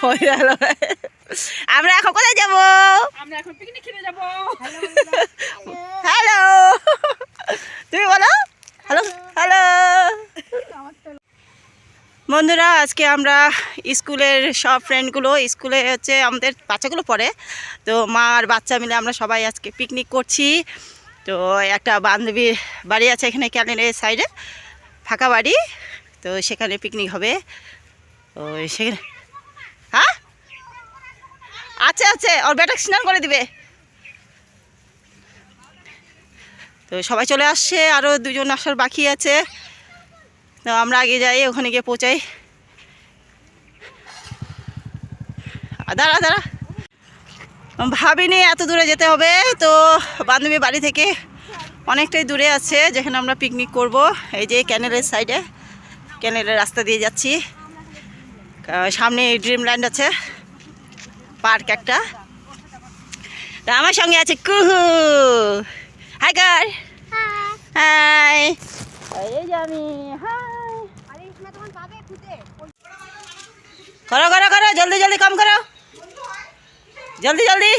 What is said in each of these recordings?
হয়ে গেল আমরা এখন কোথায় যাব? আমরা এখন পিকনিক খেতে যাব। হ্যালো তুমি বলো? হ্যালো হ্যালো বন্ধুরা আজকে আমরা স্কুলের সব ফ্রেন্ডগুলো স্কুলে হচ্ছে আমাদের বাচ্চাগুলো পড়ে। তো মা আর বাচ্চা মিলে আমরা সবাই আজকে পিকনিক করছি। তো একটা বান্ধবীর বাড়ি আছে এখানে ক্যালেন্ডারের সাইডে ফাঁকা বাড়ি। তো সেখানে পিকনিক হবে। তো সেখানে হ্যাঁ? আছে আছে। ওর বেটা স্নান করে দিবে। তো সবাই চলে আসছে আরও দুজন আসার বাকি আছে। তো আমরা আগে যাই, ওখানে গিয়ে পৌঁছাই। দাঁড়া দাঁড়া। ভাবিনি এত দূরে যেতে হবে, তো বান্ধবী বাড়ি থেকে অনেকটাই দূরে আছে, যেখানে আমরা পিকনিক করব। এই যে ক্যানেলের সাইডে ক্যানেলের রাস্তা দিয়ে যাচ্ছি। সামনে ড্রিমল্যান্ড আছে। পার্ক একটা। তা আমার সঙ্গে আছে কুহু। হাই গার হাই আমি করো করো করো জলদি জলদি কম করো। জলদি জলদি।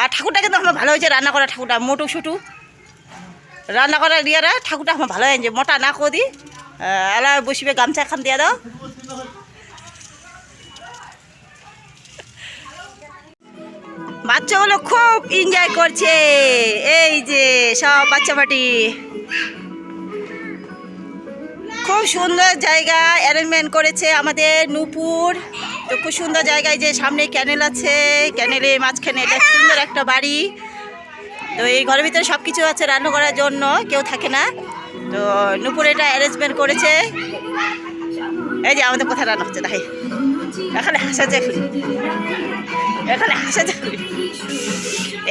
আর ঠাকুরটা কিন্তু আমার ভালো হয়েছে রান্না করা ঠাকুরটা মোটু সুটু। রান্না করা দিয়ারা ঠাকুরটা আমার ভালো হয়েছে মোটা না কদি। এলা বসিবে গামছা খান দিয়ে দাও। বাচ্চাগুলো খুব এনজয় করছে। এই যে সব বাচ্চা পাটি। খুব সুন্দর জায়গা অ্যারেঞ্জমেন্ট করেছে আমাদের নূপুর। তো খুব সুন্দর জায়গায় যে সামনে ক্যানেল আছে ক্যানেলের মাঝখানে এটা সুন্দর একটা বাড়ি। তো এই ঘরের ভিতরে সব কিছু আছে রান্না করার জন্য, কেউ থাকে না। তো নূপুর এটা অ্যারেঞ্জমেন্ট করেছে। এই যে আমাদের কোথায় রান্না হচ্ছে তাই এখানে হাসা এখানে হাসা যায়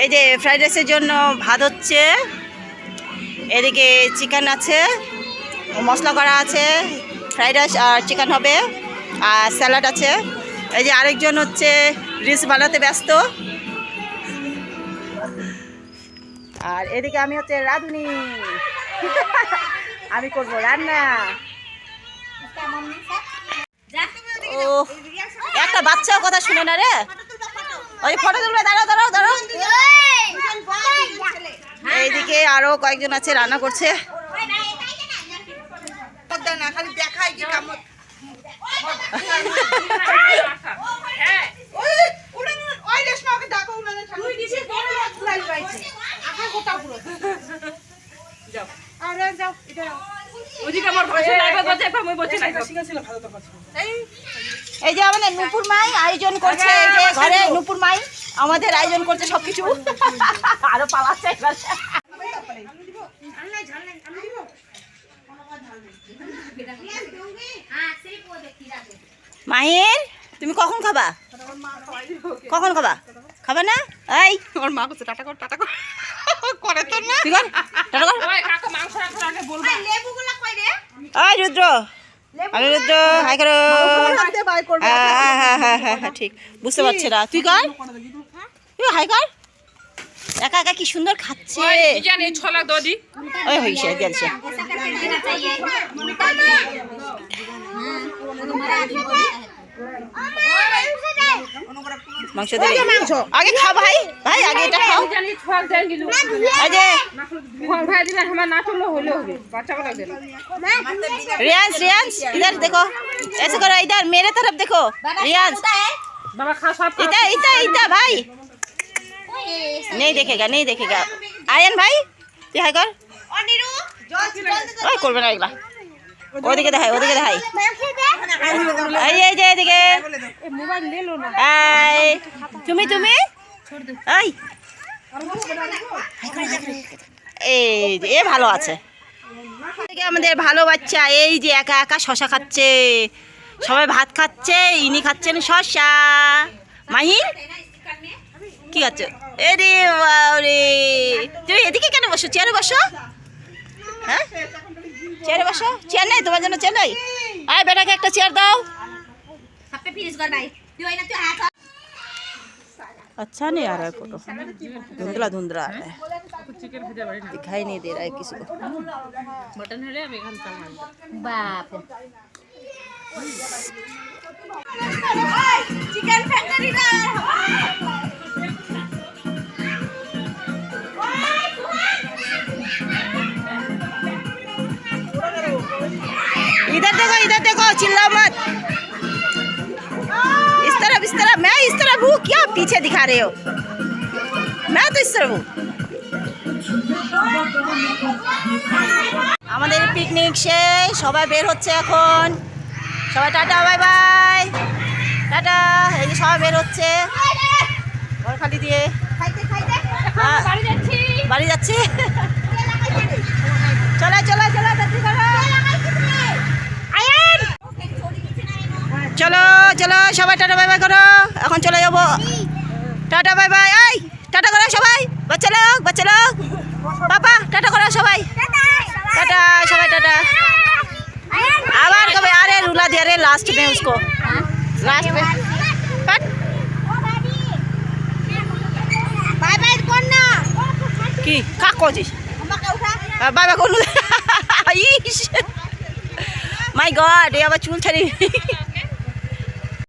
এই যে ফ্রাইড রাইসের জন্য ভাত হচ্ছে এদিকে চিকেন আছে মশলা করা আছে ফ্রাইড রাইস আর চিকেন হবে আর স্যালাড আছে। এই যে আরেকজন হচ্ছে রিস বানাতে ব্যস্ত। আর এদিকে আমি হচ্ছে রাঁধুনি। আমি করব রান্না। ও একটা বাচ্চা কথা শুনে না রে। ওই ফটো তুলবে, দাঁড়াও দাঁড়াও দাঁড়াও। এইদিকে আরও কয়েকজন আছে, রান্না করছে। দেখায় কি ভাষা লাইভে করছে আমি বলছি লাইভে এই যে আমাদের নুপুর মাই আয়োজন করছে এই ঘরে নুপুর মাই আমাদের আয়োজন করছে সবকিছু। আরও পালাচ্ছে এবার। মাহির তুমি কখন খাবা? কখন খাবা? খাবা না? এই। আমার মা করছে টাটা কর টাটা কর। করে তো না। তুই কর? টাটা কর। ওই কাকা মাংস রাখার আগে বলবা। এই রুদ্র। আরে রুদ্র হাই করো। হ্যাঁ হ্যাঁ হ্যাঁ হ্যাঁ হ্যাঁ হ্যাঁ ঠিক। বুঝতে পারছে না। তুই কর। তুই হাই কর। একা একা কি সুন্দর খাচ্ছে। জানি ছলা দদি ওই হইছে মাংস দেবে আগে খা ভাই ভাই আগে এটা খাও জানি ছল দেন দিলু এই যে ফোন ভাই দিলে আমার না চললে হলে হবে বাচ্চা গুলো দেন रियांश रियांश इधर देखो ऐसे करो इधर मेरे तरफ देखो रियांश বাবা খা সব খা। इधर इधर इधर भाई नहीं देखेगा नहीं देखेगा आयन भाई তুই হাই কর ওই করবে না এগুলা ওদিকে দেখাই ওদিকে দেখাই। এই এই যে, এদিকে। এই। তুমি তুমি? এই। এ ভালো আছে। আমাদের ভালো বাচ্চা, এই যে একা একা শশা খাচ্ছে। সবাই ভাত খাচ্ছে, ইনি খাচ্ছেন শশা। মাহির? কি খাচ্ছ? এরে বাবারে। তুমি এদিকে কেন বসো? চেয়ারে বসো। হ্যাঁ? চেয়ারে বসো চেয়ার নেই তোমার জন্য চেয়ার নেই আয় বেটাকে একটা চেয়ার দাও अच्छा नहीं आ रहा है फोटो धुंधला धुंधला आ रहा है চিকেন ভেজে বাড়ি না दिखाई नहीं दे रहा है किसी को মটন হলে আমি এখান চাল इधर देखो इधर देखो चिल्ला मत इस तरफ इस तरफ मैं इस तरफ हूँ क्या पीछे दिखा रहे हो मैं तो इस तरफ हूँ আমাদের পিকনিক শেষ সবাই বের হচ্ছে এখন সবাই টাটা বাই বাই টাটা এই যে সবাই বের হচ্ছে ঘরখালি দিয়ে খাইতে খাইতে হ্যাঁ, বাড়ি যাচ্ছি বাড়ি যাচ্ছে চলো চলো চলো চলো সবাই টাটা বাই বাই করো। এখন চলে যাব। টাটা বাই বাই এই টাটা করো সবাই। বাচ্চা লোক বাচ্চা লোক। বাবা টাটা করো সবাই। টাটা সবাই টাটা। আবার কবে? আরে রুলা দিয়ে লাস্ট মে উসকো লাস্ট মে কাট বাই বাই কর না কি? কাক কজিস বাই বাই করলু ইস। মাই গড এ আবার চুল ছাড়ি